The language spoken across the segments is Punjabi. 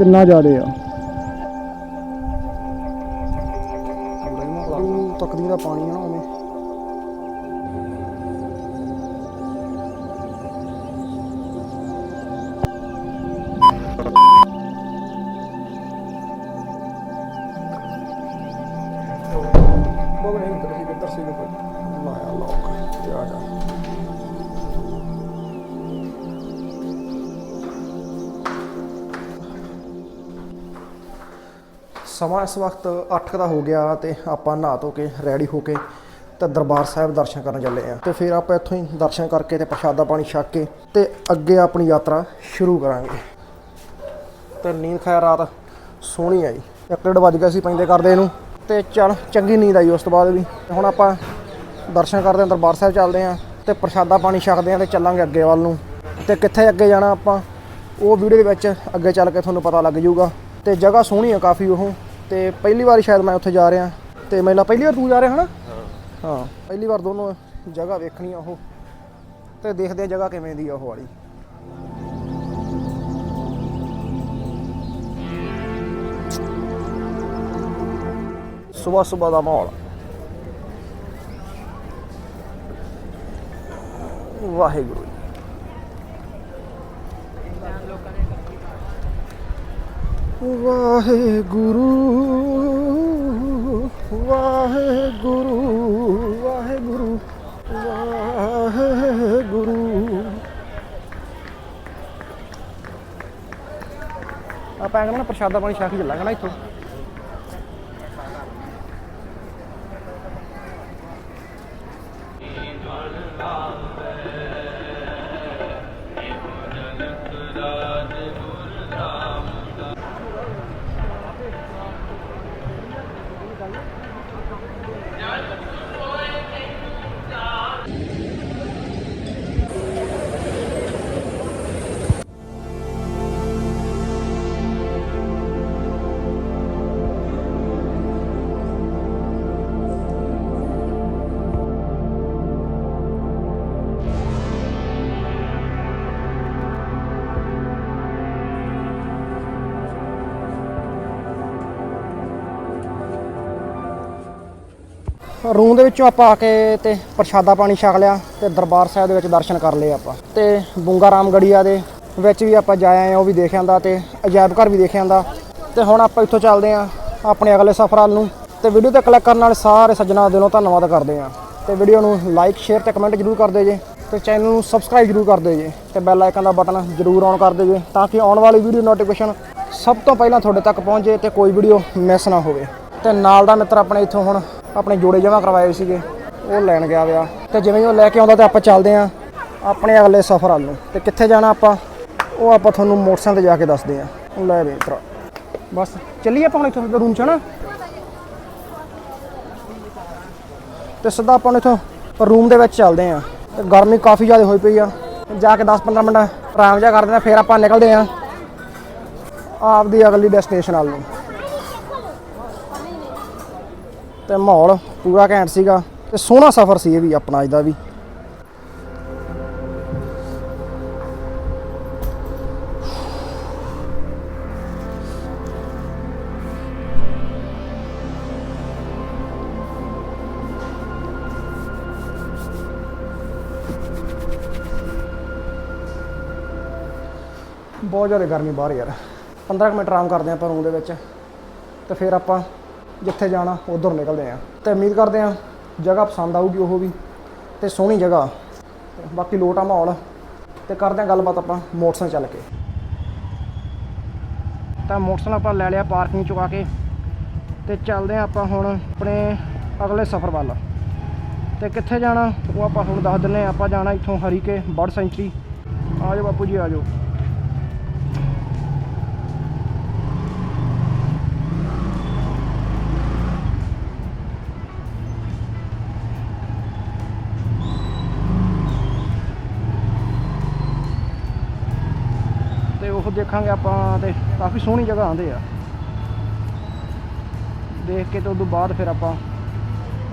ਕਿੰਨਾ ਜ਼ਿਆਦੇ ਆ? ਤੱਕਦੀ ਦਾ ਪਾਣੀ ਆ ਨਾ ਉਵੇਂ ਸਮਾਂ ਇਸ ਵਕਤ 8 ਦਾ ਹੋ ਗਿਆ ਤੇ ਆਪਾਂ ਨਹਾ ਧੋ ਕੇ ਰੈਡੀ ਹੋ ਕੇ ਤੇ ਦਰਬਾਰ ਸਾਹਿਬ ਦਰਸ਼ਨ ਕਰਨ ਚੱਲੇ ਆ ਤੇ ਫਿਰ ਆਪਾਂ ਇੱਥੋਂ ਹੀ ਦਰਸ਼ਨ ਕਰਕੇ ਤੇ ਪ੍ਰਸ਼ਾਦਾ ਪਾਣੀ ਛਕ ਕੇ ਤੇ ਅੱਗੇ ਆਪਣੀ ਯਾਤਰਾ ਸ਼ੁਰੂ ਕਰਾਂਗੇ। ਤੇ ਨੀਂਦ ਖੈਰ ਰਾਤ ਸੋਹਣੀ ਆਈ। ਇੱਕ ਡੇਢ ਵੱਜ ਗਿਆ ਸੀ ਪੈਂਦੇ ਕਰਦੇ ਇਹਨੂੰ ਤੇ ਚੱਲ ਚੰਗੀ ਨੀਂਦ ਆਈ ਉਸ ਤੋਂ ਬਾਅਦ ਵੀ। ਹੁਣ ਆਪਾਂ ਦਰਸ਼ਨ ਕਰਦੇ ਆਂ ਦਰਬਾਰ ਸਾਹਿਬ ਚੱਲਦੇ ਆਂ ਤੇ ਪ੍ਰਸ਼ਾਦਾ ਪਾਣੀ ਛਕਦੇ ਆਂ ਤੇ ਚੱਲਾਂਗੇ ਅੱਗੇ ਵੱਲ ਨੂੰ। ਤੇ ਕਿੱਥੇ ਅੱਗੇ ਜਾਣਾ ਆਪਾਂ, ਉਹ ਵੀਡੀਓ ਦੇ ਵਿੱਚ ਅੱਗੇ ਚੱਲ ਕੇ ਤੁਹਾਨੂੰ ਪਤਾ ਲੱਗ ਜਾਊਗਾ। ਤੇ ਜਗ੍ਹਾ ਸੋਹਣੀ ਆ ਕਾਫੀ ਉਹ। ਤੇ ਪਹਿਲੀ ਵਾਰ ਸ਼ਾਇਦ ਮੈਂ ਉੱਥੇ ਜਾ ਰਿਹਾ। ਤੇ ਮੈਨੂੰ ਪਹਿਲੀ ਵਾਰ ਤੂੰ ਜਾ ਰਿਹਾ ਹਨਾ? ਹਾਂ। ਪਹਿਲੀ ਵਾਰ ਦੋਨੋਂ ਜਗ੍ਹਾ ਵੇਖਣੀ ਆ ਉਹ। ਤੇ ਦੇਖਦੇ ਆ ਜਗ੍ਹਾ ਕਿਵੇਂ ਦੀ ਆ ਉਹ ਵਾਲੀ। ਸਵੇਰ ਸਵੇਰ ਦਾ ਮਾਹੌਲ। ਵਾਹਿਗੁਰੂ ਜੀ। ਵਾਹਿਗੁਰੂ ਵਾਹਿਗੁਰੂ ਵਾਹਿਗੁਰੂ ਵਾਹਿਗੁਰੂ। ਆਪਾਂ ਕਹਿੰਦੇ ਨਾ ਪ੍ਰਸ਼ਾਦਾ ਪਾਣੀ ਛਕ ਹੀ ਚੱਲਾਂਗੇ ਨਾ ਇੱਥੋਂ। ਰੂਮ ਦੇ ਵਿੱਚੋਂ ਆਪਾਂ ਆ ਕੇ ਤੇ ਪ੍ਰਸ਼ਾਦਾ ਪਾਣੀ ਛਕ ਲਿਆ ਤੇ ਦਰਬਾਰ ਸਾਹਿਬ ਦੇ ਵਿੱਚ ਦਰਸ਼ਨ ਕਰ ਲਏ ਆਪਾਂ। ਤੇ ਬੁੰਗਾ ਰਾਮਗੜੀਆ ਦੇ ਵਿੱਚ ਵੀ ਆਪਾਂ ਜਾ ਆਏ ਆ ਉਹ ਵੀ ਦੇਖ ਆਂਦਾ ਤੇ ਅਜਾਇਬ ਘਰ ਵੀ ਦੇਖ ਆਂਦਾ। ਤੇ ਹੁਣ ਆਪਾਂ ਇੱਥੋਂ ਚੱਲਦੇ ਆ ਆਪਣੇ ਅਗਲੇ ਸਫ਼ਰ ਵੱਲ ਨੂੰ। ਤੇ ਵੀਡੀਓ ਤੇ ਕਲਿੱਕ ਕਰਨ ਵਾਲੇ ਸਾਰੇ ਸੱਜਣਾ ਦਿਲੋਂ ਧੰਨਵਾਦ ਕਰਦੇ ਆ ਤੇ ਵੀਡੀਓ ਨੂੰ ਲਾਈਕ ਸ਼ੇਅਰ ਤੇ ਕਮੈਂਟ ਜਰੂਰ ਕਰ ਦਿਓ ਜੇ। ਤੇ ਚੈਨਲ ਨੂੰ ਸਬਸਕ੍ਰਾਈਬ ਜਰੂਰ ਕਰ ਦਿਓ ਜੇ। ਤੇ ਬੈਲ ਆਈਕਨ ਦਾ ਬਟਨ ਜਰੂਰ ਔਨ ਕਰ ਦਿਓ ਜੇ, ਤਾਂ ਕਿ ਆਉਣ ਵਾਲੀ ਵੀਡੀਓ ਨੋਟੀਫਿਕੇਸ਼ਨ ਸਭ ਤੋਂ ਪਹਿਲਾਂ ਤੁਹਾਡੇ ਤੱਕ ਪਹੁੰਚੇ ਤੇ ਕੋਈ ਵੀਡੀਓ ਮਿਸ ਨਾ ਹੋਵੇ। ਤੇ ਨਾਲ ਦਾ ਮਿੱਤਰ ਆਪਣੇ ਇੱਥੋਂ ਹੁਣ ਆਪਣੇ ਜੋੜੇ ਜਮ੍ਹਾਂ ਕਰਵਾਏ ਸੀਗੇ। ਉਹ ਲੈਣ ਗਿਆ ਵਿਆ ਤੇ ਜਿਵੇਂ ਉਹ ਲੈ ਕੇ ਆਉਂਦਾ ਤੇ ਆਪਾਂ ਚੱਲਦੇ ਆਂ ਆਪਣੇ ਅਗਲੇ ਸਫ਼ਰ ਵੱਲ ਨੂੰ। ਤੇ ਕਿੱਥੇ ਜਾਣਾ ਆਪਾਂ? ਉਹ ਆਪਾਂ ਤੁਹਾਨੂੰ ਮੋਟਰਸਾਈਕਲ ਤੇ ਜਾ ਕੇ ਦੱਸਦੇ ਆਂ ਲੈ ਵੇ ਮਿੱਤਰਾ ਬਸ, ਚੱਲੀਏ ਆਪਾਂ ਹੁਣ ਇੱਥੋਂ ਰੂਮ ਚ ਨਾ ਤੇ ਸਿੱਧਾ ਆਪਾਂ ਹੁਣ ਇੱਥੋਂ ਰੂਮ ਦੇ ਵਿੱਚ ਚੱਲਦੇ ਆਂ ਤੇ ਗਰਮੀ ਕਾਫੀ ਜ਼ਿਆਦਾ ਹੋਈ ਪਈ ਆ। ਜਾ ਕੇ 10-15 ਮਿੰਟ ਆਰਾਮ ਜਿਹਾ ਕਰਦੇ ਆਂ ਫਿਰ ਆਪਾਂ ਨਿਕਲਦੇ ਆਂ ਆਪਦੀ ਅਗਲੀ ਡੈਸਟੀਨੇਸ਼ਨ ਵੱਲ ਨੂੰ। ਤੇ ਮਾਹੌਲ ਪੂਰਾ ਘੈਂਟ ਸੀਗਾ ਤੇ ਸੋਹਣਾ ਸਫ਼ਰ ਸੀ ਇਹ ਵੀ ਆਪਣਾ ਅੱਜ ਦਾ ਵੀ। ਬਹੁਤ ਜ਼ਿਆਦਾ ਗਰਮੀ ਬਾਹਰ ਯਾਰ। 15 ਕੁ ਮਿੰਟ ਆਰਾਮ ਕਰਦੇ ਆਂ ਆਪਾਂ ਰੂਮ ਦੇ ਵਿੱਚ ਤੇ ਫਿਰ ਆਪਾਂ ਜਿੱਥੇ ਜਾਣਾ, ਉਧਰ ਨਿਕਲਦੇ ਆਂ ਤੇ ਉਮੀਦ ਕਰਦੇ ਆਂ ਜਗ੍ਹਾ ਪਸੰਦ ਆਊਗੀ ਉਹ ਵੀ, ਤੇ ਸੋਹਣੀ ਜਗ੍ਹਾ। ਬਾਕੀ ਲੋਟਾ ਮਾਹੌਲ। ਤੇ ਕਰਦੇ ਆਂ ਗੱਲਬਾਤ ਆਪਾਂ ਮੋਟਰਸਾਈਕਲ ਚੱਲ ਕੇ। ਤਾਂ ਮੋਟਰਸਾਈਕਲ ਆਪਾਂ ਲੈ ਲਿਆ ਪਾਰਕਿੰਗ ਚੁਕਾ ਕੇ। ਤੇ ਚੱਲਦੇ ਆਂ ਆਪਾਂ ਹੁਣ ਆਪਣੇ ਅਗਲੇ ਸਫ਼ਰ ਵੱਲ। ਤੇ ਕਿੱਥੇ ਜਾਣਾ, ਉਹ ਆਪਾਂ ਹੁਣ ਦੱਸ ਦਿੰਨੇ ਆਂ ਆਪਾਂ ਜਾਣਾ ਇੱਥੋਂ ਹਰੀਕੇ, ਬਰਡ ਸੈਂਚਰੀ। ਆ ਜਾਓ ਬਾਪੂ ਜੀ, ਆ ਦੇਖਾਂਗੇ ਆਪਾਂ ਤੇ ਕਾਫੀ ਸੋਹਣੀ ਜਗ੍ਹਾ ਆਂਦੇ ਆ। ਦੇਖ ਕੇ ਤੇ ਤੋਂ ਬਾਅਦ ਫਿਰ ਆਪਾਂ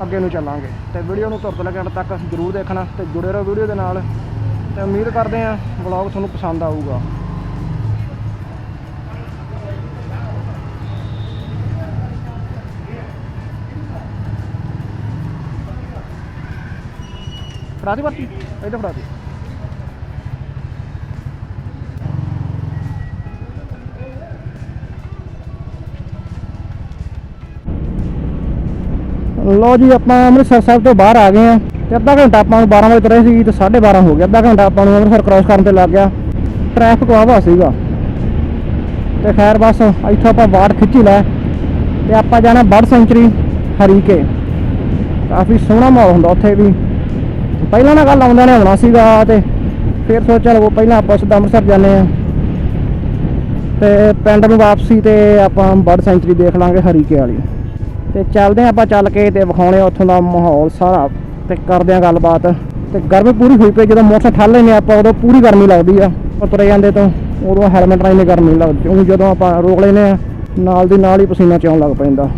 ਅੱਗੇ ਨੂੰ ਚੱਲਾਂਗੇ। ਤੇ ਵੀਡੀਓ ਨੂੰ ਤੁਰਤ ਲੱਗਣ ਤੱਕ ਜਰੂਰ ਦੇਖਣਾ ਤੇ ਜੁੜੇ ਰਹੋ ਵੀਡੀਓ ਦੇ ਨਾਲ। ਤੇ ਉਮੀਦ ਕਰਦੇ ਆ ਵਲੌਗ ਤੁਹਾਨੂੰ ਪਸੰਦ ਆਊਗਾ। ਫੜਾ ਦੇ ਬਾਤੀ, ਇਹਦਾ ਫੜਾ ਦੇ। ਲੋ ਜੀ, ਆਪਾਂ ਅੰਮ੍ਰਿਤਸਰ ਸਾਹਿਬ ਤੋਂ ਬਾਹਰ ਆ ਗਏ ਆ ਤੇ ਅੱਧਾ ਘੰਟਾ ਆਪਾਂ ਨੂੰ 12 ਵਜੇ ਤੁਰੇ ਸੀ ਤੇ 12:30 ਹੋ ਗਿਆ ਅੱਧਾ ਘੰਟਾ ਆਪਾਂ ਨੂੰ ਅੰਮ੍ਰਿਤਸਰ ਕ੍ਰਾਸ ਕਰਨ ਤੇ ਲੱਗ ਗਿਆ। ਟ੍ਰੈਫਿਕ ਵਾਵਾ ਸੀਗਾ। ਤੇ ਖੈਰ ਬਸ, ਇੱਥੋਂ ਆਪਾਂ ਵਾਟ ਖਿੱਚੀ ਲੈ। ਤੇ ਆਪਾਂ ਜਾਣਾ ਬਰਡ ਸੈਂਚਰੀ ਹਰੀਕੇ। ਕਾਫੀ ਸੋਹਣਾ ਮਾਹੌਲ ਹੁੰਦਾ ਉੱਥੇ ਵੀ। ਪਹਿਲਾਂ ਨਾ ਗੱਲ ਆਉਂਦਾ ਨੇ ਆਉਣਾ ਸੀਗਾ ਤੇ ਫਿਰ ਸੋਚਿਆ ਲਵੋ ਪਹਿਲਾਂ ਆਪਾਂ ਸਿੱਧਾ ਅੰਮ੍ਰਿਤਸਰ ਜਾਂਦੇ ਆ ਤੇ ਪਿੰਡ ਨੂੰ ਵਾਪਸੀ ਤੇ ਆਪਾਂ ਬਰਡ ਸੈਂਚਰੀ ਦੇਖ ਲਾਂਗੇ ਹਰੀਕੇ ਵਾਲੀ। ਤੇ ਚੱਲਦੇ ਹਾਂ ਆਪਾਂ ਚੱਲ ਕੇ ਤੇ ਵਿਖਾਉਣੇ ਆ ਉੱਥੋਂ ਦਾ ਮਾਹੌਲ ਸਾਰਾ ਤੇ ਕਰਦੇ ਆ ਗੱਲਬਾਤ। ਤੇ ਗਰਮੀ ਪੂਰੀ ਹੋਈ ਪਈ ਜਦੋਂ ਮੋਟਰਸਾਈਕਲ ਠੱਲ ਲੈਨੇ ਆਪਾਂ, ਉਦੋਂ ਪੂਰੀ ਗਰਮੀ ਲੱਗਦੀ ਆ। ਉਹ ਤੁਰੇ ਜਾਂਦੇ ਤੋਂ, ਉਦੋਂ ਹੈਲਮਟ ਨਾਲ ਇੰਨੀ ਗਰਮੀ ਲੱਗਦੀ ਉਹ ਜਦੋਂ ਆਪਾਂ ਰੋਕ ਲੈਨੇ ਆ ਨਾਲ ਦੀ ਨਾਲ ਹੀ ਪਸੀਨਾ ਚੋਣ ਲੱਗ ਪੈਂਦਾ।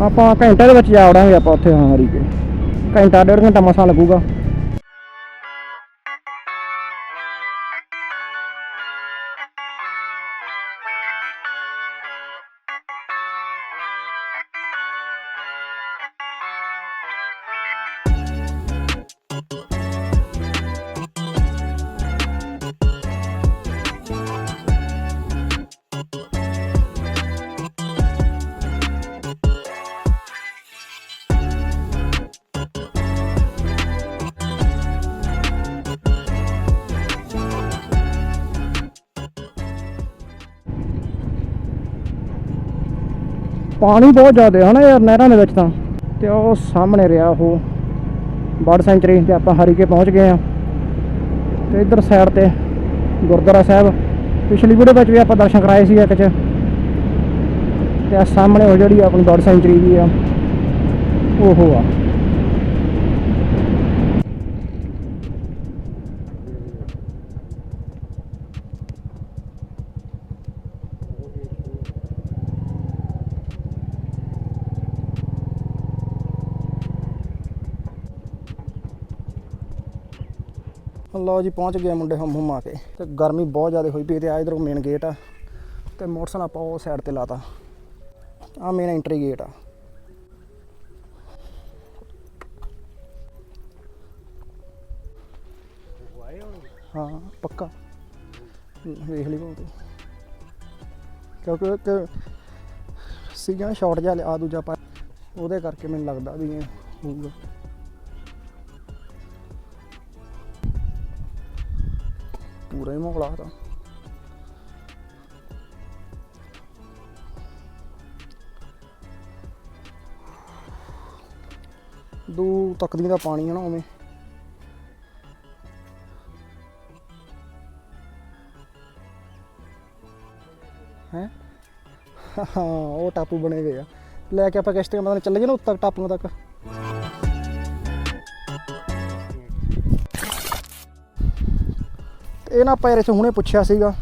ਆਪਾਂ ਘੰਟੇ ਦੇ ਵਿੱਚ ਜਾ ਵੜਾਂਗੇ ਆਪਾਂ ਉੱਥੇ ਹਾਂ ਹਰੀਕੇ। ਘੰਟਾ, ਡੇਢ ਘੰਟਾ ਮਸਾ ਲੱਗੂਗਾ। ਪਾਣੀ ਬਹੁਤ ਜ਼ਿਆਦਾ ਹੈ ਨਾ ਯਾਰ ਨਹਿਰਾਂ ਦੇ ਵਿੱਚ ਤਾਂ। ਤੇ ਉਹ ਸਾਹਮਣੇ ਰਿਹਾ ਉਹ ਬਰਡ ਸੈਂਚਰੀ ਤੇ ਆਪਾਂ ਹਰੀਕੇ ਪਹੁੰਚ ਗਏ ਆ। ਤੇ ਇੱਧਰ ਸਾਈਡ ਤੇ ਗੁਰਦੁਆਰਾ ਸਾਹਿਬ, ਪਿਛਲੀ ਵੀਡੀਓ ਵਿੱਚ ਵੀ ਆਪਾਂ ਦਰਸ਼ਨ ਕਰਾਏ ਸੀ ਇੱਕ ਚ। ਤੇ ਆ ਸਾਹਮਣੇ ਉਹ ਜਿਹੜੀ ਆਪਣੀ ਬਰਡ ਸੈਂਚਰੀ ਵੀ ਆ, ਉਹ ਆ। ਲਓ ਜੀ, ਪਹੁੰਚ ਗਏ ਮੁੰਡੇ ਹਮ ਹਮ ਆ ਕੇ। ਤੇ ਗਰਮੀ ਬਹੁਤ ਜ਼ਿਆਦਾ ਹੋਈ ਪਈ ਤੇ ਆ ਇਧਰੋਂ ਮੇਨ ਗੇਟ ਆ। ਤੇ ਮੋਟਰਸਾਈਕਲ ਆਪਾਂ ਉਹ ਸਾਈਡ ਤੇ ਲਾਤਾ। ਆ ਮੇਨ ਐਂਟਰੀ ਗੇਟ ਆ। ਹਾਂ, ਪੱਕਾ। ਵੇਖ ਲਈ ਤੂੰ ਕਿਉਂਕਿ ਇੱਕ ਸੀਗਾ ਸ਼ਾਰਟ ਜਿਹਾ ਆ ਦੂਜਾ ਪਾ ਉਹਦੇ ਕਰਕੇ ਮੈਨੂੰ ਲੱਗਦਾ ਵੀ ਇਹ ਹੋਊਗਾ। ਪੂਰਾ ਹੀ ਮੋਗਲਾ ਤਾਂ ਦੂ ਤੱਕਦੀ ਦਾ ਪਾਣੀ ਹੈ ਨਾ ਉਵੇਂ। ਹੈ? ਹਾਂ, ਉਹ ਟਾਪੂ ਬਣੇ ਹੋਏ ਆ। ਲੈ ਕੇ ਆਪਾਂ ਕਿਸ਼ਤੀਆਂ ਮਤਲਬ ਚੱਲੇ ਨਾ ਉੱਤਰ ਟਾਪੂਆਂ ਤੱਕ। ਇਹ ਨਾ ਆਪਾਂ ਯਾਰ ਇੱਥੇ ਹੁਣੇ ਪੁੱਛਿਆ ਸੀਗਾ,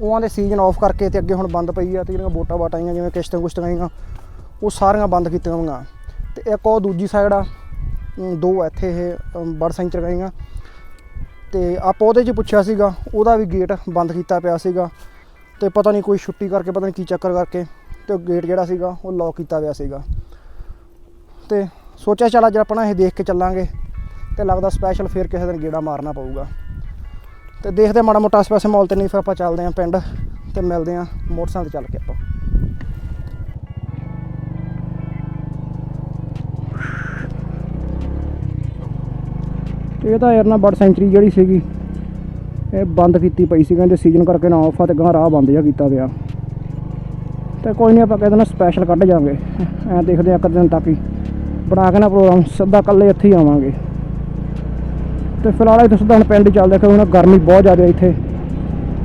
ਉਹਾਂ ਦੇ ਸੀਜ਼ਨ ਆਫ ਕਰਕੇ ਤੇ ਅੱਗੇ ਹੁਣ ਬੰਦ ਪਈ ਆ, ਤੇ ਜਿਹੜੀਆਂ ਬੋਟਾਂ ਬਾਟਾਂ ਆਈਆਂ, ਜਿਵੇਂ ਕਿਸ਼ਤਾਂ ਕੁਸ਼ਤਾਂ ਆਈਆਂ, ਉਹ ਸਾਰੀਆਂ ਬੰਦ ਕੀਤੀਆਂ ਹੋਈਆਂ। ਤੇ ਇੱਕ ਉਹ ਦੂਜੀ ਸਾਈਡ ਆ ਦੋ ਇੱਥੇ ਇਹ, ਅਮ ਬਰਡ ਸੈਂਚਰ ਗਈਆਂ। ਤੇ ਆਪਾਂ ਉਹਦੇ 'ਚ ਪੁੱਛਿਆ ਸੀਗਾ, ਉਹਦਾ ਵੀ ਗੇਟ ਬੰਦ ਕੀਤਾ ਪਿਆ ਸੀਗਾ। ਤੇ ਪਤਾ ਨਹੀਂ ਕੋਈ ਛੁੱਟੀ ਕਰਕੇ, ਪਤਾ ਨਹੀਂ ਕੀ ਚੱਕਰ ਕਰਕੇ, ਤੇ ਗੇਟ ਜਿਹੜਾ ਸੀਗਾ, ਉਹ ਲੌਕ ਕੀਤਾ ਪਿਆ ਸੀਗਾ। ਤੇ ਸੋਚਿਆ ਚੱਲ ਅੱਜ ਆਪਣਾ ਇਹ ਦੇਖ ਕੇ ਚੱਲਾਂਗੇ, ਤੇ ਲੱਗਦਾ ਸਪੈਸ਼ਲ ਫੇਰ ਕਿਸੇ ਦਿਨ ਗੇੜਾ ਮਾਰਨਾ ਪਊਗਾ। ਤੇ ਦੇਖਦੇ ਹਾਂ ਮਾੜਾ ਮੋਟਾ ਆਸ ਪਾਸੇ ਮਾਹੌਲ ਤੇ ਨਹੀਂ ਫਿਰ ਆਪਾਂ ਚੱਲਦੇ ਆਂ ਪਿੰਡ ਤੇ ਮਿਲਦੇ ਆਂ ਮੋਟਰਸਾਈਕਲ ਚੱਲ ਕੇ ਆਪਾਂ। ਇਹ ਤਾਂ ਯਾਰ ਨਾ ਬਰਡ ਸੈਂਚਰੀ ਜਿਹੜੀ ਸੀਗੀ, ਇਹ ਬੰਦ ਕੀਤੀ ਪਈ ਸੀ, ਕਹਿੰਦੇ ਸੀਜ਼ਨ ਕਰਕੇ ਨਾ ਆਫ ਆ ਤੇ ਗਾਂ ਰਾਹ ਬੰਦ ਜਿਹਾ ਕੀਤਾ ਪਿਆ। ਤੇ ਕੋਈ ਨਹੀਂ ਆਪਾਂ ਕਹਿੰਦੇ ਨਾ ਸਪੈਸ਼ਲ ਕੱਢ ਜਾਵਾਂਗੇ। ਐ ਦੇਖਦੇ ਆ ਇੱਕ ਦਿਨ ਤੱਕ ਹੀ। ਬਣਾ ਕੇ ਨਾ ਪ੍ਰੋਗਰਾਮ ਸਿੱਧਾ ਕੱਲੇ ਇੱਥੇ ਹੀ ਆਵਾਂਗੇ। ਤੇ ਫਿਲਹਾਲ ਇੱਥੇ ਸਿੱਧਾ ਹੁਣ ਪਿੰਡ ਚੱਲਦੇ ਕਿਉਂਕਿ ਹੁਣ ਗਰਮੀ ਬਹੁਤ ਜ਼ਿਆਦਾ ਇੱਥੇ।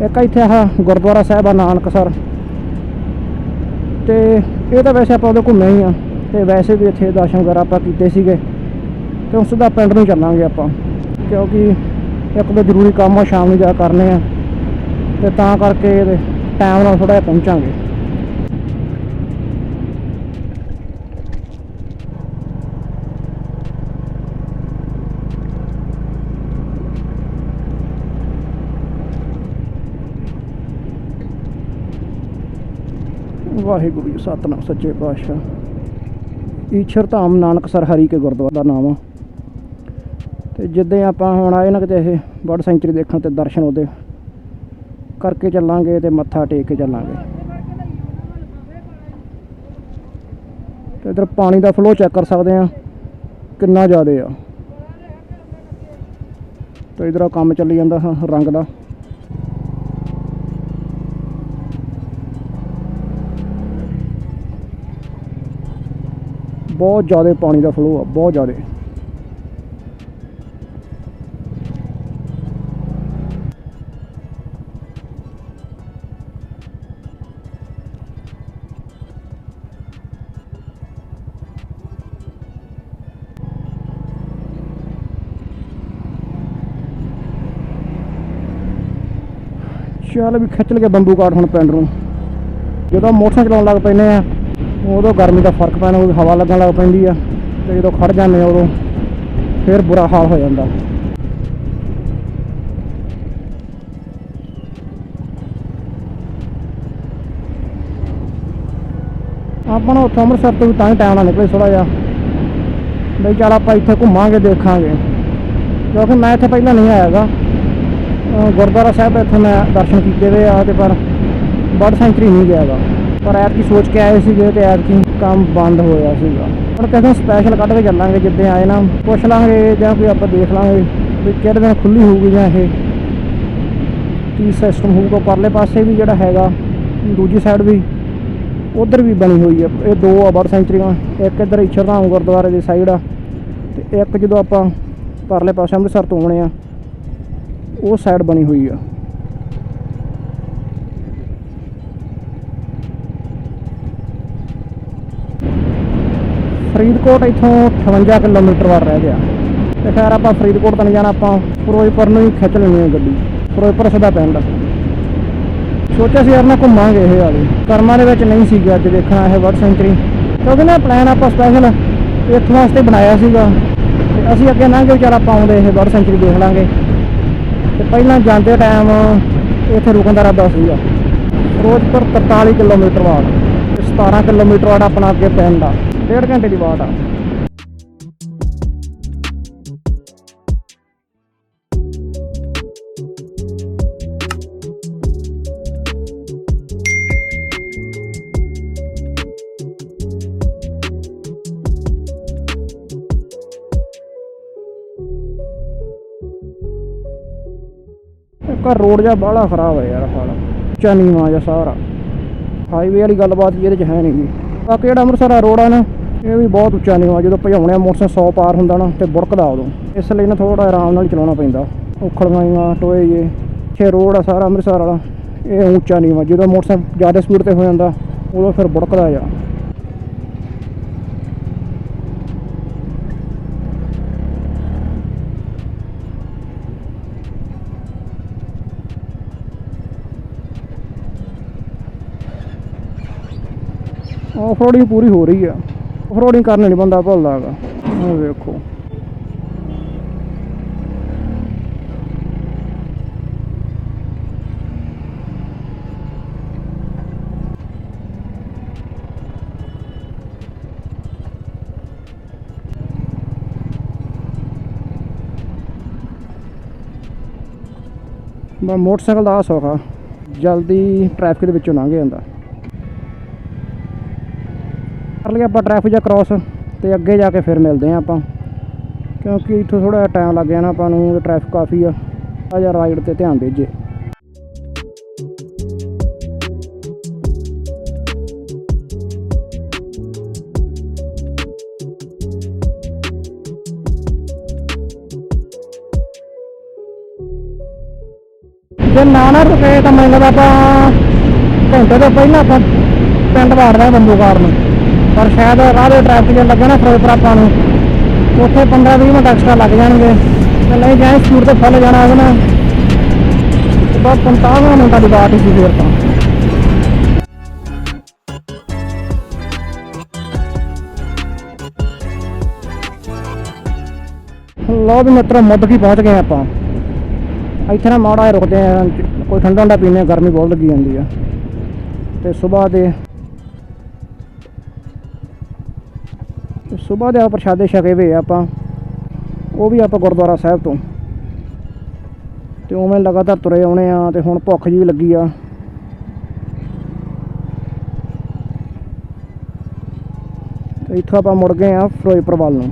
ਇੱਕ ਇੱਥੇ ਆਹ ਗੁਰਦੁਆਰਾ ਸਾਹਿਬ ਆ ਨਾਨਕਸਰ ਤੇ ਇਹ ਤਾਂ ਵੈਸੇ ਆਪਾਂ ਉਹਦੇ ਘੁੰਮੇ ਹੀ ਆ, ਤੇ ਵੈਸੇ ਵੀ ਇੱਥੇ ਦਰਸ਼ਨ ਵਗੈਰਾ ਆਪਾਂ ਕੀਤੇ ਸੀਗੇ। ਤੇ ਹੁਣ ਸਿੱਧਾ ਪਿੰਡ ਨੂੰ ਚੱਲਾਂਗੇ ਆਪਾਂ, ਕਿਉਂਕਿ ਇੱਕ ਤਾਂ ਜ਼ਰੂਰੀ ਕੰਮ ਆ, ਸ਼ਾਮ ਨੂੰ ਜਾ ਕਰਨੇ ਆ। ਤੇ ਤਾਂ ਕਰਕੇ ਟਾਈਮ ਨਾਲ ਥੋੜਾ ਜਿਹਾ ਪਹੁੰਚਾਂਗੇ। ਵਾਹਿਗੁਰੂ ਜੀ, ਸਤਨਾਮ, ਸੱਚੇ ਪਾਤਸ਼ਾਹ। ਈਸ਼ਰ ਧਾਮ ਨਾਨਕਸਰ ਹਰੀ ਕੇ ਗੁਰਦੁਆਰਾ ਦਾ ਨਾਮ ਆ। ਤੇ ਜਿੱਦਾਂ ਆਪਾਂ ਹੁਣ ਆਏ ਨਾ ਕਿਤੇ ਇਹ ਬਰਡ ਸੈਂਚੁਰੀ ਦੇਖਣ ਤੇ ਦਰਸ਼ਨ ਉਹਦੇ ਕਰਕੇ ਚੱਲਾਂਗੇ ਤੇ ਮੱਥਾ ਟੇਕ ਕੇ ਚੱਲਾਂਗੇ। ਤੇ ਇਧਰ ਪਾਣੀ ਦਾ ਫਲੋ ਚੈੱਕ ਕਰ ਸਕਦੇ ਆ ਕਿੰਨਾ ਜ਼ਿਆਦਾ ਆ। ਤੇ ਇਧਰ ਕੰਮ ਚੱਲੀ ਜਾਂਦਾ ਹਾਂ ਰੰਗ ਦਾ। ਬਹੁਤ ਜ਼ਿਆਦਾ ਪਾਣੀ ਦਾ ਫਲੋ ਆ, ਬਹੁਤ ਜ਼ਿਆਦਾ। ਚੱਲ ਵੀ ਖਿੱਚ ਲਗੇ ਬੰਬੂ ਕਾਟ ਹੁਣ ਪਿੰਡ ਨੂੰ। ਜਦੋਂ ਮੋਟਰਸਾਈਕਲ ਚਲਾਉਣ ਲੱਗ ਪੈਨੇ ਆ ਉਦੋਂ ਗਰਮੀ ਦਾ ਫ਼ਰਕ ਪੈਣਾ, ਉਦੋਂ ਹਵਾ ਲੱਗਣ ਲੱਗ ਪੈਂਦੀ ਆ ਤੇ ਜਦੋਂ ਖੜ ਜਾਂਦੇ ਆ ਉਦੋਂ ਫਿਰ ਬੁਰਾ ਹਾਲ ਹੋ ਜਾਂਦਾ। ਆਪਾਂ ਨੂੰ ਉੱਥੋਂ ਅੰਮ੍ਰਿਤਸਰ ਤੋਂ ਵੀ ਤਾਂ ਹੀ ਟਾਈਮ ਨਾਲ ਨਿਕਲੇ ਥੋੜਾ ਜਿਹਾ। ਬਈ ਚੱਲ ਆਪਾਂ ਇੱਥੇ ਘੁੰਮਾਂਗੇ, ਦੇਖਾਂਗੇ। ਕਿਉਂਕਿ ਮੈਂ ਇੱਥੇ ਪਹਿਲਾਂ ਨਹੀਂ ਆਇਆਗਾ। ਗੁਰਦੁਆਰਾ ਸਾਹਿਬ ਇੱਥੇ ਮੈਂ ਦਰਸ਼ਨ ਕੀਤੇ ਵੇ ਆ ਤੇ ਪਰ ਬਰਡ ਸੈਂਚੁਰੀ ਨਹੀਂ ਗਿਆਗਾ ਪਰ ਐਤਕੀ ਸੋਚ ਕੇ ਆਏ ਸੀਗੇ ਤੇ ਐਤਕੀ ਕੰਮ ਬੰਦ ਹੋਇਆ ਸੀਗਾ। ਹੁਣ ਕਿਸੇ ਸਪੈਸ਼ਲ ਕੱਢ ਕੇ ਚੱਲਾਂਗੇ ਜਿੱਦੇ ਆਏ ਨਾ, ਪੁੱਛ ਲਾਂਗੇ ਜਾਂ ਕੋਈ ਆਪਾਂ ਦੇਖ ਲਾਂਗੇ ਵੀ ਕਿਹੜੇ ਦਿਨ ਖੁੱਲੀ ਹੋਊਗੀ ਜਾਂ ਇਹ। ਕੀ ਸਿਸਟਮ ਹੋਊਗਾ ਪਰਲੇ ਪਾਸੇ ਵੀ ਜਿਹੜਾ ਹੈਗਾ, ਦੂਜੀ ਸਾਈਡ ਵੀ, ਉਧਰ ਵੀ ਬਣੀ ਹੋਈ ਆ। ਇਹ ਦੋ ਆ ਬਰਡ ਸੈਂਚਰੀਆਂ, ਇੱਕ ਇੱਧਰ ਇਛਰਧਾਮ ਗੁਰਦੁਆਰੇ ਦੀ ਸਾਈਡ ਆ ਤੇ ਇੱਕ ਜਦੋਂ ਆਪਾਂ ਪਰਲੇ ਪਾਸੇ ਅੰਮ੍ਰਿਤਸਰ ਤੋਂ ਆਉਣੇ ਆ, ਉਹ ਸਾਈਡ ਬਣੀ ਹੋਈ ਆ। ਫਰੀਦਕੋਟ ਇੱਥੋਂ 58 ਕਿਲੋਮੀਟਰ ਵਾਰ ਰਹਿ ਗਿਆ। ਤੇ ਖੈਰ ਆਪਾਂ ਫਰੀਦਕੋਟ ਤਾਂ ਨਹੀਂ ਜਾਣਾ, ਆਪਾਂ ਫਿਰੋਜ਼ਪੁਰ ਨੂੰ ਹੀ ਖਿੱਚ ਲੈਣੀ ਹੈ ਗੱਡੀ। ਫਿਰੋਜ਼ਪੁਰ ਸਿੱਧਾ ਪਿੰਡ। ਸੋਚਿਆ ਸੀ ਯਾਰ ਨਾ ਘੁੰਮਾਂਗੇ ਇਹ ਵਾਲੀ। ਕਰਮਾਂ ਦੇ ਵਿੱਚ ਨਹੀਂ ਸੀਗਾ ਅੱਜ ਦੇਖਣਾ ਇਹ ਵਰਡ ਸੈਂਚਰੀ ਕਿਉਂਕਿ ਨਾ ਪਲਾਨ ਆਪਾਂ ਸਪੈਸ਼ਲ ਇੱਥੋਂ ਵਾਸਤੇ ਬਣਾਇਆ ਸੀਗਾ। ਤੇ ਅਸੀਂ ਅੱਗੇ ਲੰਘ ਕੇ ਚੱਲ ਆਪਾਂ ਆਉਂਦੇ ਇਹ ਵਰਡ ਸੈਂਚੁਰੀ ਦੇਖ ਲਾਂਗੇ। ਤੇ ਪਹਿਲਾਂ ਜਾਂਦੇ ਟਾਈਮ ਇੱਥੇ ਰੁਕਣ ਦਾ ਇਰਾਦਾ ਸੀਗਾ। ਫਿਰੋਜ਼ਪੁਰ 43 ਕਿਲੋਮੀਟਰ ਵਾਰ ਤੇ 17 ਕਿਲੋਮੀਟਰ ਵਾਰ ਆਪਣਾ ਅੱਗੇ ਪਿੰਡ ਆ। ਡੇਢ ਘੰਟੇ ਦੀ ਬਾਤ ਆ। ਇੱਕ ਰੋਡ ਜਿਹਾ ਬਾਹਲਾ ਖਰਾਬ ਹੈ ਯਾਰ ਹਾਲ ਉੱਚਾ ਨੀਵਾਂ ਜਿਹਾ ਸਾਰਾ। ਹਾਈਵੇ ਵਾਲੀ ਗੱਲਬਾਤ ਵੀ ਇਹਦੇ 'ਚ ਹੈ ਨਹੀਂ ਗੀ। ਬਾਕੀ ਜਿਹੜਾ ਅੰਮ੍ਰਿਤਸਰ ਦਾ ਰੋਡ ਆ ਨਾ ਇਹ ਵੀ ਬਹੁਤ ਉੱਚਾ ਨਹੀਂ ਨੀਵਾਂ, ਜਦੋਂ ਭਜਾਉਣੇ ਆ, ਮੋਟਰਸਾਈਕਲ 100 ਪਾਰ ਹੁੰਦਾ ਨਾ, ਤੇ ਬੁੜਕਦਾ ਉਦੋਂ। ਇਸ ਲਈ ਨਾ ਥੋੜਾ ਆਰਾਮ ਨਾਲ ਚਲਾਉਣਾ ਪੈਂਦਾ। ਉਖੜਵਾਈਆਂ ਟੋਏ ਜੇ ਛੇ ਰੋਡ ਆ ਸਾਰਾ, ਅੰਮ੍ਰਿਤਸਰ ਵਾਲਾ, ਇਹ ਉੱਚਾ ਨਹੀਂ ਨੀਵਾਂ, ਜਦੋਂ ਮੋਟਰਸਾਈਕਲ ਜ਼ਿਆਦਾ ਸਪੀਡ ਤੇ ਹੋ ਜਾਂਦਾ, ਉਦੋਂ ਫਿਰ ਬੁੜਕਦਾ ਆ ਆਫ ਰੋਡਿੰਗ ਪੂਰੀ ਹੋ ਰਹੀ ਆ। ਰੋਡਿੰਗ ਕਰਨ ਨਹੀਂ ਬੰਦਾ ਭੁੱਲਦਾ ਹੈਗਾ। ਉਹ ਵੇਖੋ। ਬਾ ਮੋਟਰਸਾਈਕਲ ਦਾ ਸੌਖਾ। ਜਲਦੀ ਟ੍ਰੈਫਿਕ ਦੇ ਵਿੱਚੋਂ ਲੰਘ ਜਾਂਦਾ। ਕਰ ਲਿਆ ਆਪਾਂ ਟ੍ਰੈਫਿਕ ਜਾਂ ਕ੍ਰਾਸ ਤੇ ਅੱਗੇ ਜਾ ਕੇ ਫਿਰ ਮਿਲਦੇ ਆ ਆਪਾਂ। ਕਿਉਂਕਿ ਇੱਥੋਂ ਥੋੜਾ ਟਾਈਮ ਲੱਗ ਜਾਣਾ ਆਪਾਂ ਨੂੰ ਟ੍ਰੈਫਿਕ ਕਾਫੀ ਆ। ਆ ਜਾ ਰਾਈਡ ਤੇ ਧਿਆਨ ਦੇ ਜੇ ਜੇ ਨਾ ਨਾ ਰੁਕੇ ਤਾਂ ਮੈਨੂੰ ਲੱਗਦਾ ਆਪਾਂ ਘੰਟੇ ਤੋਂ ਪਹਿਲਾਂ ਆਪਾਂ ਪਿੰਡ ਵਾੜਦੇ ਆ ਬੰਦੂਕਾਰ ਨੂੰ। ਪਰ ਸ਼ਾਇਦ ਰਾਹ ਦੇ ਟ੍ਰੈਫਿਕ ਜੇ ਲੱਗੇ ਨਾ ਫਿਰੋਜ਼ਪੁਰ ਆਪਾਂ ਨੂੰ। ਉੱਥੇ 15 20 ਮਿੰਟ ਐਕਸਟਰਾ ਲੱਗ ਜਾਣਗੇ। ਤੇ ਨਹੀਂ ਜਾਏ ਸਪੀਡ ਤੇ ਫੁੱਲ ਜਾਣਾ ਉਹਦੇ ਨਾ। ਬਸ 55 ਮਿੰਟਾਂ ਦੀ ਬਾਤ ਹੀ ਸੀ ਫਿਰ ਤਾਂ। ਲੋ ਵੀ ਮਿੱਤਰੋ ਮੁੱਦ ਕੀ ਪਹੁੰਚ ਗਏ ਆਪਾਂ। ਇੱਥੇ ਨਾ ਮਾੜਾ ਰੁਕਦੇ ਆ ਕੋਈ ਠੰਡਾ ਠੰਡਾ ਪੀਨੇ ਆ, ਗਰਮੀ ਬਹੁਤ ਲੱਗੀ ਜਾਂਦੀ ਆ। ਤੇ ਸਵੇਰ ਦੇ ਸਵੇਰ ਦੇ ਆ ਪ੍ਰਸ਼ਾਦੇ ਛਕੇ ਵੇ ਆਪਾਂ। ਉਹ ਵੀ ਆਪਾਂ ਗੁਰਦੁਆਰਾ ਸਾਹਿਬ ਤੋਂ। ਤੇ ਉਵੇਂ ਲਗਾਤਾਰ ਤੁਰੇ ਆਉਣੇ ਆ ਤੇ ਹੁਣ ਭੁੱਖ ਜੀ ਲੱਗੀ ਆ। ਤੇ ਇੱਥੋਂ ਆਪਾਂ ਮੁੜ ਗਏ ਆ ਫਿਰੋਜ਼ਪੁਰ ਵੱਲ ਨੂੰ।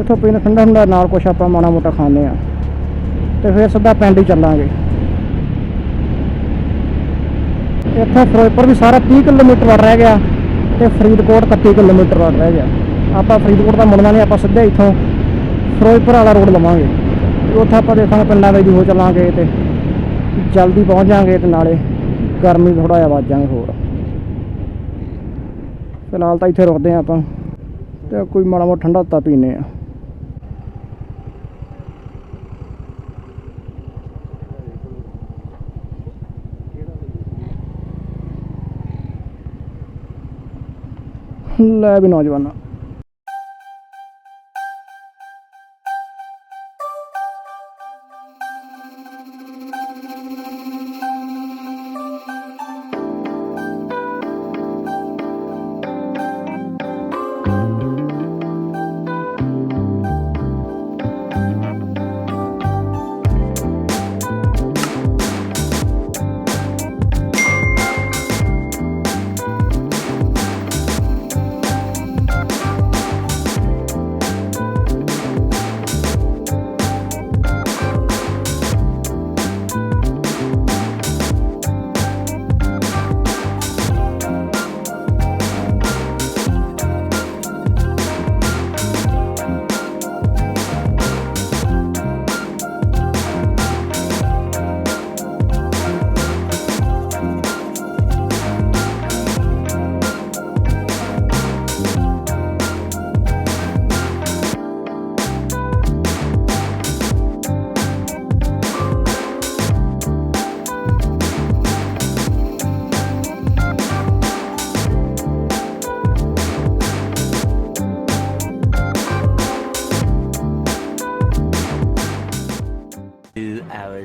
ਇੱਥੋਂ ਪੀਣ ਠੰਡਾ ਠੰਡਾ ਨਾਲ ਕੁਛ ਆਪਾਂ ਮਾੜਾ ਮੋਟਾ ਖਾਣੇ ਆ। ਤੇ ਫਿਰ ਸਿੱਧਾ ਪਿੰਡ ਹੀ ਚੱਲਾਂਗੇ। ਇੱਥੋਂ ਫਿਰੋਜ਼ਪੁਰ ਵੀ ਸਾਰਾ 30 ਕਿਲੋਮੀਟਰ ਵੱਲ ਰਹਿ ਗਿਆ ਤੇ ਫਰੀਦਕੋਟ 31 ਕਿਲੋਮੀਟਰ ਵੱਲ ਰਹਿ ਗਿਆ। ਆਪਾਂ ਫਰੀਦਕੋਟ ਦਾ ਮੁੜਨਾ ਨਹੀਂ, ਆਪਾਂ ਸਿੱਧਾ ਇੱਥੋਂ ਫਿਰੋਜ਼ਪੁਰ ਵਾਲਾ ਰੋਡ ਲਵਾਂਗੇ। ਉੱਥੇ ਆਪਾਂ ਦੇਖਾਂਗੇ ਪਿੰਡਾਂ ਵਿੱਚ ਹੋ ਚੱਲਾਂਗੇ ਤੇ ਜਲਦੀ ਪਹੁੰਚ ਜਾਾਂਗੇ ਤੇ ਨਾਲੇ ਗਰਮੀ ਥੋੜਾ ਜਿਹਾ ਵੱਧ ਹੋਰ। ਫਿਲਹਾਲ ਤਾਂ ਇੱਥੇ ਰੁਕਦੇ ਆ ਆਪਾਂ ਤੇ ਕੋਈ ਮਾੜਾ ਮੋਟਾ ਠੰਡਾ ਤਾ ਪੀਨੇ ਆ ਲੈ ਵੀ ਨੌਜਵਾਨਾਂ।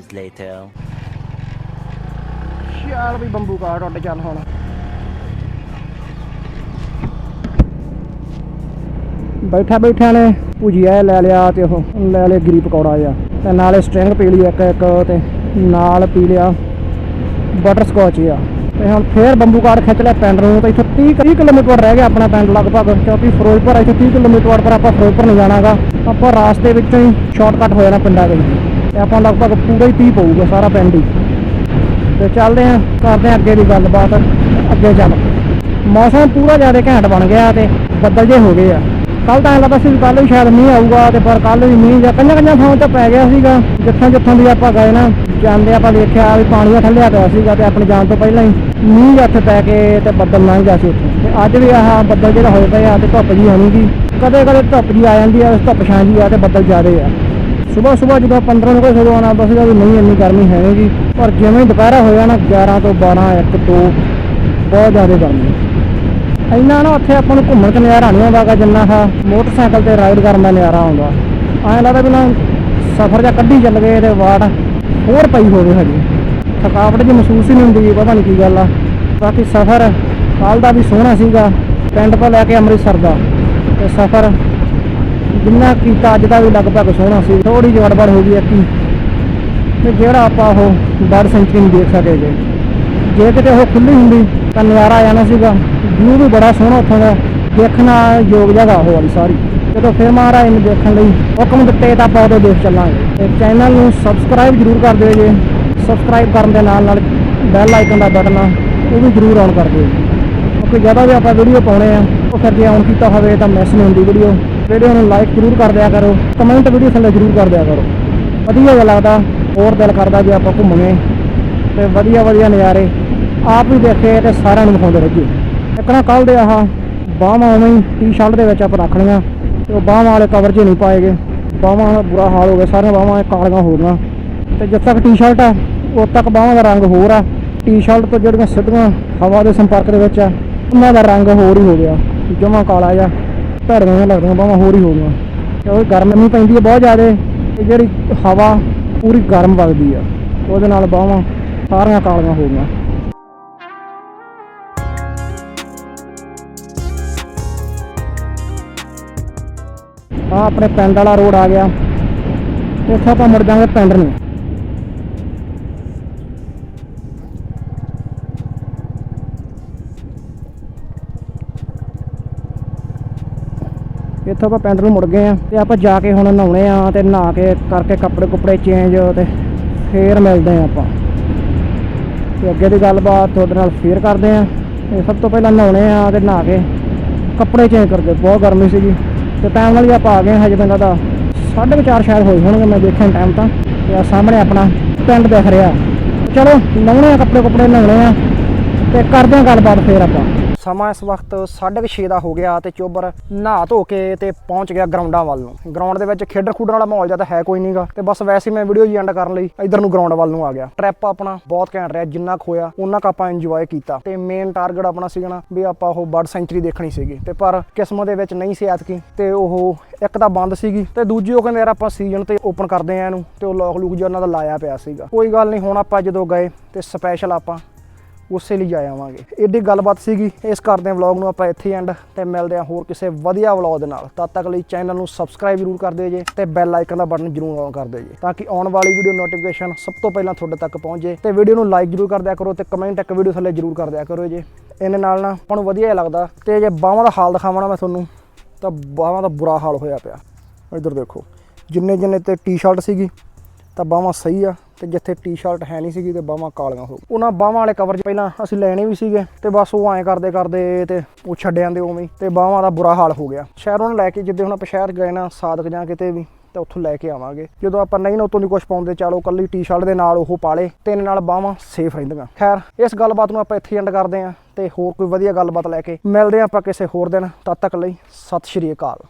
Hours later. ਚੱਲ ਵੀ ਬੰਬੂ ਕਾਟ ਉੱਡ ਚੱਲ ਹੁਣ। ਬੈਠਾ ਬੈਠਾ ਨੇ ਭੁਜੀਆ ਲੈ ਲਿਆ ਤੇ ਉਹ ਲੈ ਲਿਆ ਗਰੀ ਪਕੌੜਾ ਜਿਹਾ। ਤੇ ਨਾਲੇ ਸਟ੍ਰਿੰਗ ਪੀ ਲਈ ਇੱਕ ਇੱਕ ਤੇ ਨਾਲ ਪੀ ਲਿਆ ਬਟਰ ਸਕੌਚ ਆ ਤੇ ਹੁਣ ਫੇਰ ਬੰਬੂ ਕਾਟ ਖਿੱਚ ਲਿਆ ਪਿੰਡ ਨੂੰ ਤੇ ਇੱਥੋਂ 30 30 ਕਿਲੋਮੀਟਰ ਰਹਿ ਗਿਆ ਆਪਣਾ ਪਿੰਡ ਲਗਭਗ, ਕਿਉਂਕਿ ਫਿਰੋਜ਼ਪੁਰ ਇੱਥੋਂ 30 ਕਿਲੋਮੀਟਰ ਪਰ ਆਪਾਂ ਫਿਰੋਜ਼ਪੁਰ ਨਹੀਂ ਜਾਣਾਗਾ। ਆਪਾਂ ਰਾਸਤੇ ਵਿੱਚੋਂ ਹੀ ਸ਼ਾਰਟਕਟ ਹੋ ਜਾਣਾ ਪਿੰਡਾਂ ਦੇ ਤੇ ਆਪਾਂ ਲਗਭਗ ਪੂਰਾ ਹੀ 30 ਪਊਗਾ ਸਾਰਾ ਪਿੰਡ ਹੀ। ਤੇ ਚੱਲਦੇ ਆਂ ਕਰਦੇ ਆਂ ਅੱਗੇ ਦੀ ਗੱਲਬਾਤ, ਅੱਗੇ ਚੱਲ। ਮੌਸਮ ਪੂਰਾ ਜ਼ਿਆਦਾ ਘੈਂਟ ਬਣ ਗਿਆ ਤੇ ਬੱਦਲ ਜੇ ਹੋ ਗਏ ਆ। ਕੱਲ ਤਾਂ ਲੱਗਦਾ ਸੀ ਕੱਲ ਵੀ ਸ਼ਾਇਦ ਮੀਂਹ ਆਊਗਾ ਤੇ ਪਰ ਕੱਲ ਵੀ ਮੀਂਹ ਜਾਂ ਕੰਨਾਂ ਕੰਨਾਂ ਥਾਂ ਤੇ ਪੈ ਗਿਆ ਸੀਗਾ। ਜਿੱਥੋਂ ਜਿੱਥੋਂ ਦੀ ਆਪਾਂ ਗਏ ਨਾ, ਜਾਂਦੇ ਆਪਾਂ ਦੇਖਿਆ ਵੀ ਪਾਣੀ ਦਾ ਥੱਲੇ ਪਿਆ ਸੀਗਾ ਤੇ ਆਪਣੇ ਜਾਣ ਤੋਂ ਪਹਿਲਾਂ ਹੀ ਮੀਂਹ ਹੱਥ ਪੈ ਕੇ ਤੇ ਬੱਦਲ ਲੰਘ ਗਿਆ ਸੀ ਉੱਥੇ। ਤੇ ਅੱਜ ਵੀ ਆਹ ਬੱਦਲ ਜਿਹੜਾ ਹੋਏ ਪਏ ਆ ਤੇ ਧੁੱਪ ਜੀ ਆਉਣੀਗੀ ਕਦੇ ਕਦੇ ਧੁੱਪ ਜੀ ਆ ਜਾਂਦੀ ਆ, ਧੁੱਪ ਛਾਂ ਜੀ ਆ ਤੇ ਬੱਦਲ ਜ਼ਿਆਦੇ ਆ। ਸਵੇਰ ਸਵੇਰ ਜਦੋਂ 15 ਨੂੰ ਕੋਈ ਸਵੇਰ ਆਉਣਾ ਬਸਦਾ ਵੀ ਨਹੀਂ, ਇੰਨੀ ਗਰਮੀ ਹੈ ਨਹੀਂ ਜੀ। ਪਰ ਜਿਵੇਂ ਹੀ ਦੁਪਹਿਰਾ ਹੋਇਆ ਨਾ 11 ਤੋਂ 12 1 ਤੋਂ ਬਹੁਤ ਜ਼ਿਆਦਾ ਗਰਮੀ ਇੰਨਾ ਨਾ ਉੱਥੇ ਆਪਾਂ ਨੂੰ ਘੁੰਮਣ ਤੇ ਨਜ਼ਾਰਾ ਨਹੀਂ ਆਉਂਦਾਗਾ ਜਿੰਨਾ ਆ ਮੋਟਰਸਾਈਕਲ ਤੇ ਰਾਈਡ ਕਰਨ ਦਾ ਨਜ਼ਾਰਾ ਆਉਂਦਾ। ਐਂ ਲੱਗਦਾ ਵੀ ਨਾ ਸਫ਼ਰ ਜਾਂ ਕੱਢੀ ਚੱਲ ਗਏ ਤੇ ਵਾਟ ਹੋਰ ਪਈ ਹੋਵੇ ਹਜੇ। ਥਕਾਵਟ ਜੀ ਮਹਿਸੂਸ ਹੀ ਨਹੀਂ ਹੁੰਦੀ ਪਤਾ ਨਹੀਂ ਕੀ ਗੱਲ ਆ। ਬਾਕੀ ਸਫ਼ਰ ਕੱਲ ਦਾ ਵੀ ਸੋਹਣਾ ਸੀਗਾ, ਪਿੰਡ ਤੋਂ ਲੈ ਕੇ ਅੰਮ੍ਰਿਤਸਰ ਦਾ। ਤੇ ਸਫ਼ਰ ਜਿੰਨਾ ਕੀਤਾ ਅੱਜ ਦਾ ਵੀ ਲਗਭਗ ਸੋਹਣਾ ਸੀ ਥੋੜੀ ਜਿਹੀ ਗੜਬੜ ਹੋ ਗਈ ਅੱਕੀ। ਤੇ ਜਿਹੜਾ ਆਪਾਂ ਉਹ ਬਰਡ ਸੈਂਚਰੀ ਨਹੀਂ ਦੇਖ ਸਕੇ ਜੇ। ਜੇ ਕਿਤੇ ਉਹ ਖੁੱਲੀ ਹੁੰਦੀ, ਤਾਂ ਨਜ਼ਾਰਾ ਆ ਜਾਣਾ ਸੀਗਾ। ਵਿਊ ਵੀ ਬੜਾ ਸੋਹਣਾ ਉੱਥੋਂ ਦਾ। ਦੇਖਣਾ ਯੋਗ ਜਗ੍ਹਾ ਉਹ ਵਾਲੀ ਸਾਰੀ। ਜਦੋਂ ਫਿਰ ਮਹਾਰਾਜ ਨੂੰ ਦੇਖਣ ਲਈ ਹੁਕਮ ਦਿੱਤੇ, ਤਾਂ ਆਪਾਂ ਉਦੋਂ ਦੇਖ ਚੱਲਾਂਗੇ। ਤੇ ਚੈਨਲ ਨੂੰ ਸਬਸਕ੍ਰਾਈਬ ਜ਼ਰੂਰ ਕਰ ਦਿਓ ਜੇ। ਸਬਸਕ੍ਰਾਈਬ ਕਰਨ ਦੇ ਨਾਲ ਨਾਲ ਬੈਲ ਆਈਕਨ ਦਾ ਬਟਨ ਆ, ਉਹ ਵੀ ਜ਼ਰੂਰ ਔਨ ਕਰ ਦਿਓ। ਕਿਉਂਕਿ ਜਦੋਂ ਵੀ ਆਪਾਂ ਵੀਡੀਓ ਪਾਉਣੇ ਆ, ਉਹ ਫਿਰ ਜੇ ਆਨ ਕੀਤਾ ਹੋਵੇ, ਤਾਂ ਮਿਸ ਨਹੀਂ ਹੁੰਦੀ ਵੀਡੀਓ ਵੀਡੀਓ ਨੂੰ ਲਾਈਕ ਜ਼ਰੂਰ ਕਰ ਦਿਆ ਕਰੋ ਕਮੈਂਟ ਵੀਡੀਓ ਥੱਲੇ ਜ਼ਰੂਰ ਕਰ ਦਿਆ ਕਰੋ। ਵਧੀਆ ਜਿਹਾ ਲੱਗਦਾ, ਹੋਰ ਦਿਲ ਕਰਦਾ ਜੇ ਆਪਾਂ ਘੁੰਮੀਏ। ਤੇ ਵਧੀਆ ਵਧੀਆ ਨਜ਼ਾਰੇ, ਆਪ ਵੀ ਦੇਖੇ ਤੇ ਸਾਰਿਆਂ ਨੂੰ ਦਿਖਾਉਂਦੇ ਰਹੀਏ। ਇੱਕ ਨਾ ਕੱਲ ਦੇ ਆਹ ਬਾਹਾਂ ਉਵੇਂ ਹੀ ਟੀ-ਸ਼ਰਟ ਦੇ ਵਿੱਚ ਆਪਾਂ ਰੱਖਣੀਆਂ ਤੇ ਉਹ ਬਾਹਾਂ ਵਾਲੇ ਕਵਰ 'ਚ ਨਹੀਂ ਪਾਏਗੇ ਬਾਹਾਂ ਦਾ ਬੁਰਾ ਹਾਲ ਹੋ ਗਿਆ, ਸਾਰੀਆਂ ਬਾਹਾਂ ਕਾਲੀਆਂ ਹੋ ਗਈਆਂ। ਤੇ ਜਿੱਥੇ ਤੱਕ ਟੀ-ਸ਼ਰਟ ਆ ਉਦੋਂ ਤੱਕ ਬਾਹਾਂ ਦਾ ਰੰਗ ਹੋਰ ਆ। ਟੀ-ਸ਼ਰਟ ਤੋਂ ਜਿਹੜੀਆਂ ਸਿੱਧੀਆਂ ਹਵਾ ਦੇ ਸੰਪਰਕ ਦੇ ਵਿੱਚ ਆ, ਉਹਨਾਂ ਦਾ ਰੰਗ ਹੋਰ ਹੀ ਹੋ ਗਿਆ, ਜਮਾ ਕਾਲਾ ਜਿਹਾ। ਧੜੀਆਂ ਲੱਗਦੀਆਂ, ਬਾਹਾਂ ਹੋਰ ਹੀ ਹੋ ਗਈਆਂ ਕਿਉਂਕਿ ਗਰਮੀ ਪੈਂਦੀ ਹੈ, ਬਹੁਤ ਜ਼ਿਆਦਾ। ਤੇ ਜਿਹੜੀ ਹਵਾ ਪੂਰੀ ਗਰਮ ਵਗਦੀ ਆ, ਉਹਦੇ ਨਾਲ ਬਾਹਾਂ ਸਾਰੀਆਂ ਕਾਲੀਆਂ ਹੋ ਗਈਆਂ ਆ ਆਪਣੇ ਪਿੰਡ ਵਾਲਾ ਰੋਡ ਆ ਗਿਆ। ਇੱਥੇ ਆਪਾਂ ਮੁੜ ਜਾਾਂਗੇ ਪਿੰਡ ਨੂੰ। ਇੱਥੋਂ ਆਪਾਂ ਪਿੰਡ ਨੂੰ ਮੁੜ ਗਏ ਆ ਤੇ ਆਪਾਂ ਜਾ ਕੇ ਹੁਣ ਨਹਾਉਣੇ ਆ ਤੇ ਨਹਾ ਕੇ ਕਰਕੇ ਕੱਪੜੇ ਕੁਪੜੇ ਚੇਂਜ ਤੇ ਫੇਰ ਮਿਲਦੇ ਆ ਆਪਾਂ। ਤੇ ਅੱਗੇ ਦੀ ਗੱਲਬਾਤ ਤੁਹਾਡੇ ਨਾਲ ਫੇਰ ਕਰਦੇ ਆ। ਤੇ ਸਭ ਤੋਂ ਪਹਿਲਾਂ ਨਹਾਉਣੇ ਆ ਤੇ ਨਹਾ ਕੇ ਕੱਪੜੇ ਚੇਂਜ ਕਰਦੇ। ਬਹੁਤ ਗਰਮੀ ਸੀਗੀ। ਤੇ ਟਾਈਮ ਨਾਲ ਹੀ ਆਪਾਂ ਆ ਗਏ ਹਾਂ ਹਜੇ ਬੰਦਾ ਦਾ 4:30 ਸ਼ਾਇਦ ਹੋਏ ਹੋਣਗੇ ਮੈਂ ਦੇਖਿਆ ਟਾਈਮ ਤਾਂ। ਤੇ ਆ ਸਾਹਮਣੇ ਆਪਣਾ ਪਿੰਡ ਦਿਖ ਰਿਹਾ। ਚਲੋ ਲਾਉਣੇ ਆ ਕੱਪੜੇ ਕੁਪੜੇ, ਨਹਾਉਣੇ ਆ ਤੇ ਕਰਦੇ ਆ ਗੱਲਬਾਤ ਫੇਰ ਆਪਾਂ। ਸਮਾਂ ਇਸ ਵਕਤ 6:30 ਦਾ ਹੋ ਗਿਆ ਤੇ ਚੋਬਰ ਨਹਾ ਧੋ ਕੇ ਤੇ ਪਹੁੰਚ ਗਿਆ ਗਰਾਊਂਡਾਂ ਵੱਲ ਨੂੰ। ਗਰਾਊਂਡ ਦੇ ਵਿੱਚ ਖੇਡਣ ਖੂਡਣ ਵਾਲਾ ਮਾਹੌਲ ਜ਼ਿਆਦਾ ਹੈ ਕੋਈ ਨਹੀਂਗਾ ਤੇ ਬਸ ਵੈਸੇ ਮੈਂ ਵੀਡੀਓ ਜੀ ਐਂਡ ਕਰਨ ਲਈ ਇਧਰ ਨੂੰ ਗਰਾਊਂਡ ਵੱਲ ਨੂੰ ਆ ਗਿਆ। ਟ੍ਰਿਪ ਆਪਣਾ ਬਹੁਤ ਘੈਂਟ ਰਿਹਾ, ਜਿੰਨਾ ਕੁ ਹੋਇਆ ਉਹਨਾਂ ਕ ਆਪਾਂ ਇੰਜੋਏ ਕੀਤਾ। ਤੇ ਮੇਨ ਟਾਰਗੇਟ ਆਪਣਾ ਸੀਗਾ ਨਾ ਵੀ ਆਪਾਂ ਉਹ ਬਰਡ ਸੈਂਚਰੀ ਦੇਖਣੀ ਸੀਗੀ। ਤੇ ਪਰ ਕਿਸਮਤ ਦੇ ਵਿੱਚ ਨਹੀਂ ਸੀ ਐਤਕੀ ਤੇ ਉਹ ਇੱਕ ਤਾਂ ਬੰਦ ਸੀਗੀ ਤੇ ਦੂਜੀ ਉਹ ਕਹਿੰਦੇ ਯਾਰ ਆਪਾਂ ਸੀਜ਼ਨ ਤੇ ਓਪਨ ਕਰਦੇ ਆ ਇਹਨੂੰ ਤੇ ਉਹ ਲੌਕ ਲੂਕ ਜਿਹਾ ਉਹਨਾਂ ਦਾ ਲਾਇਆ ਪਿਆ ਸੀਗਾ। ਕੋਈ ਗੱਲ ਨਹੀਂ, ਹੁਣ ਆਪਾਂ ਜਦੋਂ ਗਏ ਤੇ ਸਪੈਸ਼ਲ ਆਪਾਂ ਉਸੇ ਲਈ ਜਾ ਆਵਾਂਗੇ। ਏਡੀ ਗੱਲਬਾਤ ਸੀਗੀ। ਇਸ ਕਰਦੇ ਵਲੌਗ ਨੂੰ ਆਪਾਂ ਇੱਥੇ ਐਂਡ ਤੇ ਮਿਲਦੇ ਹਾਂ ਹੋਰ ਕਿਸੇ ਵਧੀਆ ਵਲੌਗ ਦੇ ਨਾਲ। ਤਦ ਤੱਕ ਲਈ ਚੈਨਲ ਨੂੰ ਸਬਸਕ੍ਰਾਈਬ ਜ਼ਰੂਰ ਕਰ ਦਿਓ ਜੇ ਤੇ ਬੈਲ ਆਈਕਨ ਦਾ ਬਟਨ ਜ਼ਰੂਰ ਔਨ ਕਰ ਦਿਓ ਜੇ ਤਾਂ ਕਿ ਆਉਣ ਵਾਲੀ ਵੀਡੀਓ ਨੋਟੀਫਿਕੇਸ਼ਨ ਸਭ ਤੋਂ ਪਹਿਲਾਂ ਤੁਹਾਡੇ ਤੱਕ ਪਹੁੰਚੇ ਤੇ ਵੀਡੀਓ ਨੂੰ ਲਾਈਕ ਜ਼ਰੂਰ ਕਰ ਦਿਆ ਕਰੋ ਤੇ ਕਮੈਂਟ ਇੱਕ ਵੀਡੀਓ ਥੱਲੇ ਜ਼ਰੂਰ ਕਰ ਦਿਆ ਕਰੋ ਜੇ। ਇਹਨੇ ਨਾਲ ਨਾ ਆਪਾਂ ਨੂੰ ਵਧੀਆ ਹੀ ਲੱਗਦਾ ਤੇ ਜੇ ਬਾਹਾਂ ਦਾ ਹਾਲ ਦਿਖਾਵਾਂ ਨਾ ਮੈਂ ਤੁਹਾਨੂੰ ਤਾਂ ਬਾਹਾਂ ਦਾ ਬੁਰਾ ਹਾਲ ਹੋਇਆ ਪਿਆ। ਇੱਧਰ ਦੇਖੋ ਜਿੰਨੇ ਜਿੰਨੇ ਤੇ ਟੀ-ਸ਼ਰਟ ਸੀਗੀ ਤਾਂ ਬਾਹਾਂ ਸਹੀ ਆ ਤੇ ਜਿੱਥੇ ਟੀ-ਸ਼ਰਟ ਹੈ ਨਹੀਂ ਸੀਗੀ ਤੇ ਬਾਹਾਂ ਕਾਲੀਆਂ ਹੋ ਉਹਨਾਂ ਬਾਹਾਂ ਵਾਲੇ ਕਵਰ ਪਹਿਲਾਂ ਅਸੀਂ ਲੈਣੇ ਵੀ ਸੀਗੇ ਤੇ ਬਸ ਉਹ ਐਂ ਕਰਦੇ ਕਰਦੇ ਤੇ ਉਹ ਛੱਡ ਜਾਂਦੇ ਉਵੇਂ ਹੀ ਤੇ ਬਾਹਾਂ ਦਾ ਬੁਰਾ ਹਾਲ ਹੋ ਗਿਆ। ਸ਼ਹਿਰੋਂ ਲੈ ਕੇ ਜਿੱਦੇ ਹੁਣ ਆਪਾਂ ਸ਼ਹਿਰ ਗਏ ਨਾ, ਸਾਦਕ ਜਾਂ ਕਿਤੇ ਵੀ, ਤਾਂ ਉੱਥੋਂ ਲੈ ਕੇ ਆਵਾਂਗੇ। ਜਦੋਂ ਆਪਾਂ ਨਹੀਂ ਨਾ ਉਤੋਂ ਦੀ ਕੁਝ ਪਾਉਂਦੇ, ਚਲੋ ਕੱਲੀ ਟੀ-ਸ਼ਰਟ ਦੇ ਨਾਲ ਉਹ ਪਾਲੇ ਤੇ ਇਹਦੇ ਨਾਲ ਬਾਹਾਂ ਸੇਫ ਰਹਿੰਦੀਆਂ। ਖੈਰ, ਇਸ ਗੱਲਬਾਤ ਨੂੰ ਆਪਾਂ ਇੱਥੇ ਐਂਡ ਕਰਦੇ ਆਂ ਤੇ ਹੋਰ ਕੋਈ ਵਧੀਆ ਗੱਲਬਾਤ ਲੈ ਕੇ ਮਿਲਦੇ ਆਂ ਆਪਾਂ ਕਿਸੇ ਹੋਰ ਦਿਨ। ਤਦ ਤੱਕ ਲਈ ਸਤਿ ਸ਼੍ਰੀ ਅਕਾਲ।